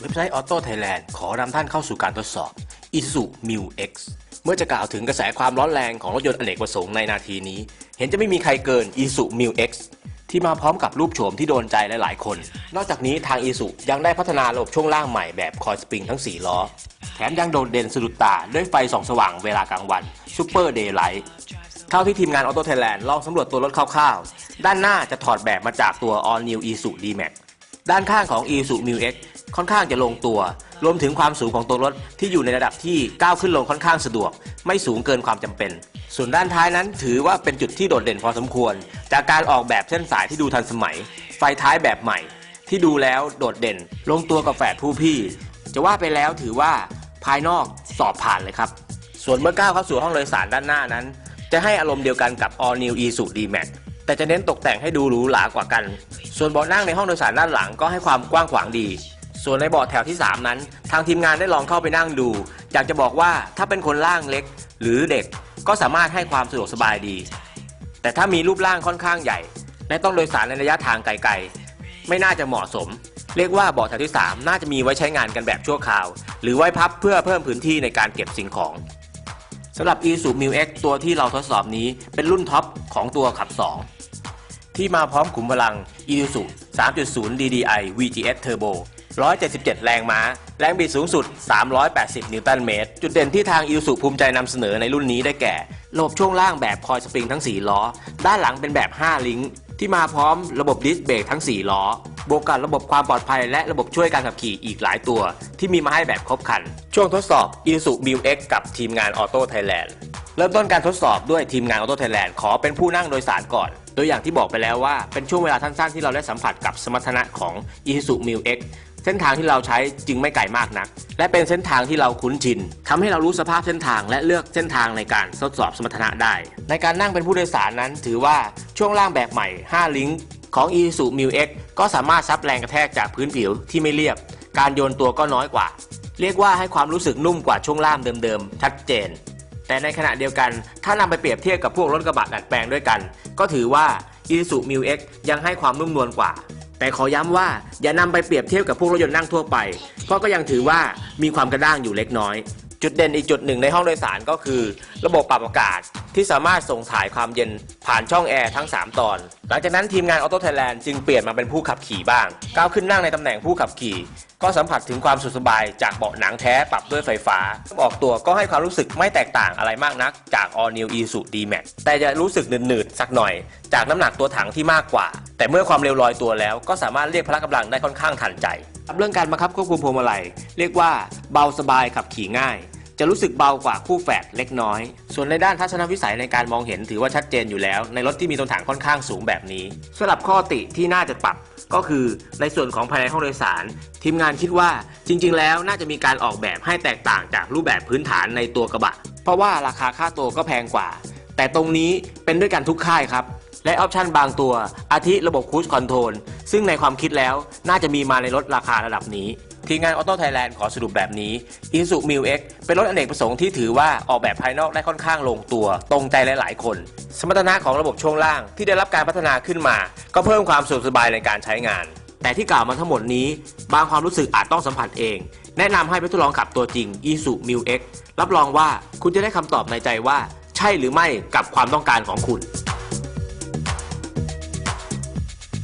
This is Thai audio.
เว็บไซต์ Auto Thailand ขอนำท่านเข้าสู่การทดสอบ Isuzu Mu X เมื่อจะกล่าวถึงกระแสความร้อนแรงของรถยนต์อเนกประสงค์ในนาทีนี้ เห็นจะไม่มีใครเกิน Isuzu Mu X ที่มาพร้อมกับรูปโฉมที่โดนใจหลายๆคน นอกจากนี้ทาง Isuzu ยังได้พัฒนาระบบช่วงล่างใหม่แบบคอยสปริงทั้ง 4 ล้อ แถมยังโดดเด่นสะดุดตาด้วยไฟส่องสว่างเวลากลางวัน Super Daylight เท่าที่ทีมงาน Auto Thailand ลองสำรวจตัวรถคร่าวๆ ด้านหน้าจะถอดแบบมาจากตัว All New Isuzu D-Max ด้านข้างของ Isuzu Mu X ค่อนข้างจะลงตัว รวมถึงความสูงของตัวรถที่อยู่ในระดับที่ก้าวขึ้นลงค่อนข้างสะดวก ไม่สูงเกินความจำเป็น ส่วนด้านท้ายนั้นถือว่าเป็นจุดที่โดดเด่นพอสมควร จากการออกแบบเส้นสายที่ดูทันสมัย ไฟท้ายแบบใหม่ ที่ดูแล้วโดดเด่น ลงตัวกับแฝดผู้พี่ จะว่าไปแล้วถือว่าภายนอกสอบผ่านเลยครับ ส่วนเมื่อก้าวเข้าสู่ห้องโดยสารด้านหน้านั้น จะให้อารมณ์เดียวกันกับ All New Isu D-Max แต่จะเน้นตกแต่งให้ดูหรูหรากว่ากัน ส่วนเบาะนั่งในห้องโดยสารด้านหลังก็ให้ความกว้างขวางดี ส่วนในเบาะแถวที่ 3 นั้น ทางทีมงานได้ลองเข้าไปนั่งดู อยากจะบอกว่าถ้าเป็นคนร่างเล็กหรือเด็กก็สามารถให้ความสะดวกสบายดี แต่ถ้ามีรูปร่างค่อนข้างใหญ่และต้องโดยสารในระยะทางไกลๆ ไม่น่าจะเหมาะสม เรียกว่าเบาะแถวที่ 3 น่าจะมีไว้ใช้งานกันแบบชั่วคราว หรือไว้พับเพื่อเพิ่มพื้นที่ในการเก็บสิ่งของสำหรับ Isuzu Mu X ตัวที่เราทดสอบนี้เป็นรุ่นท็อปของตัวขับ 2 ที่มาพร้อมขุมพลัง Isuzu 3.0 DDI VGS Turbo 177 แรงม้า แรงบิดสูงสุด 380 นิวตันเมตร จุดเด่นที่ทาง Isuzu ภูมิใจนำเสนอในรุ่นนี้ได้แก่ระบบช่วงล่างแบบคอยสปริงทั้ง 4 ล้อ ด้านหลังเป็นแบบ 5 ลิงก์ที่มาพร้อมระบบดิสเบรกทั้ง 4 ล้อ บวกกับระบบความปลอดภัยและระบบช่วยการขับขี่อีกหลายตัว ที่มีมาให้แบบครบครัน ช่วงทดสอบ Isuzu Mu X กับทีมงาน Auto Thailand เริ่มต้นการทดสอบด้วยทีมงาน Auto Thailand ขอเป็นผู้นั่งโดยสารก่อนโดยอย่างที่บอกไปแล้วว่าเป็นช่วงเวลาสั้นๆที่เราได้สัมผัสกับสมรรถนะของ Isuzu Mu X เส้นทางที่เราใช้จึงไม่ไกลมากนัก และเป็นเส้นทางที่เราคุ้นชินทำให้เรารู้สภาพเส้นทางและเลือกเส้นทางในการทดสอบสมรรถนะได้ ในการนั่งเป็นผู้โดยสารนั้น ถือว่าช่วงล่างแบบใหม่ 5 ลิงก์ของ Isuzu Mu X ก็สามารถซับแรงกระแทกจากพื้นผิวที่ไม่เรียบ การโยนตัวก็น้อยกว่า เรียกว่าให้ความรู้สึกนุ่มกว่าช่วงล่างเดิมๆชัดเจน แต่ในขณะเดียวกัน ถ้านำไปเปรียบเทียบกับพวกรถกระบะดัดแปลงด้วยกัน ก็ถือว่า Isuzu Mu X ยังให้ความนุ่มนวลกว่า แต่ขอย้ำว่าอย่านำไปเปรียบเทียบกับพวกรถยนต์นั่งทั่วไป เพราะก็ยังถือว่ามีความกระด้างอยู่เล็กน้อย จุดเด่นอีกจุดหนึ่งในห้องโดยสารก็คือ ระบบปรับอากาศที่สามารถส่งถ่ายความเย็นผ่านช่องแอร์ทั้ง 3 ตอน หลังจากนั้นทีมงาน Auto Thailand จึงเปลี่ยนมาเป็นผู้ขับขี่บ้าง ก้าวขึ้นนั่งในตำแหน่งผู้ขับขี่ ก็สัมผัสถึงความสุขสบายจากเบาะหนังแท้ปรับด้วยไฟฟ้า ออกตัวก็ให้ความรู้สึกไม่แตกต่างอะไรมากนักจาก All New Isuzu D-Max แต่จะรู้สึกหนืดๆสักหน่อย จากน้ำหนักตัวถังที่มากกว่า แต่เมื่อความเร็วลอยตัวแล้ว ก็สามารถเรียกพละกำลังได้ค่อนข้างทันใจเรื่องการบังคับควบคุมพวงมาลัยเรียกว่าเบาสบายขับขี่ง่าย จะรู้สึกเบากว่าคู่แฝดเล็กน้อย ส่วนในด้านทัศนวิสัยในการมองเห็นถือว่าชัดเจนอยู่แล้ว ในรถที่มีตัวถังค่อนข้างสูงแบบนี้สำหรับข้อติที่น่าจะปรับก็คือในส่วนของภายในห้องโดยสาร ทีมงานคิดว่าจริง ๆ แล้วน่าจะมีการออกแบบให้แตกต่างจากรูปแบบพื้นฐานในตัวกระบะ เพราะว่าราคาค่าตัวก็แพงกว่า แต่ตรงนี้เป็นด้วยกันทุกค่ายครับและออปชันบางตัว อาทิระบบคู i คอนโทรลซึ่งในความคิดแล้วน่าจะมีมาในรถราคาระดับนี้ ทีมงาน Auto Thailand ขอสรุปแบบนี้ Isuzu Mu X เป็นรถอเนกประสงค์ที่ถือว่าออกแบบภายนอกได้ค่อนข้างลงตัว ตรงใจหลาย ๆ คน สมรรถนะของระบบช่วงล่างที่ได้รับการพัฒนาขึ้นมา ก็เพิ่มความสะดวกสบายในการใช้งาน แต่ที่กล่าวมาทั้งหมดนี้ บางความรู้สึกอาจต้องสัมผัสเอง แนะนำให้ไปทดลองขับตัวจริง Isuzu Mu X รับรองว่าคุณจะได้คำตอบในใจว่า ใช่หรือไม่กับความต้องการของคุณ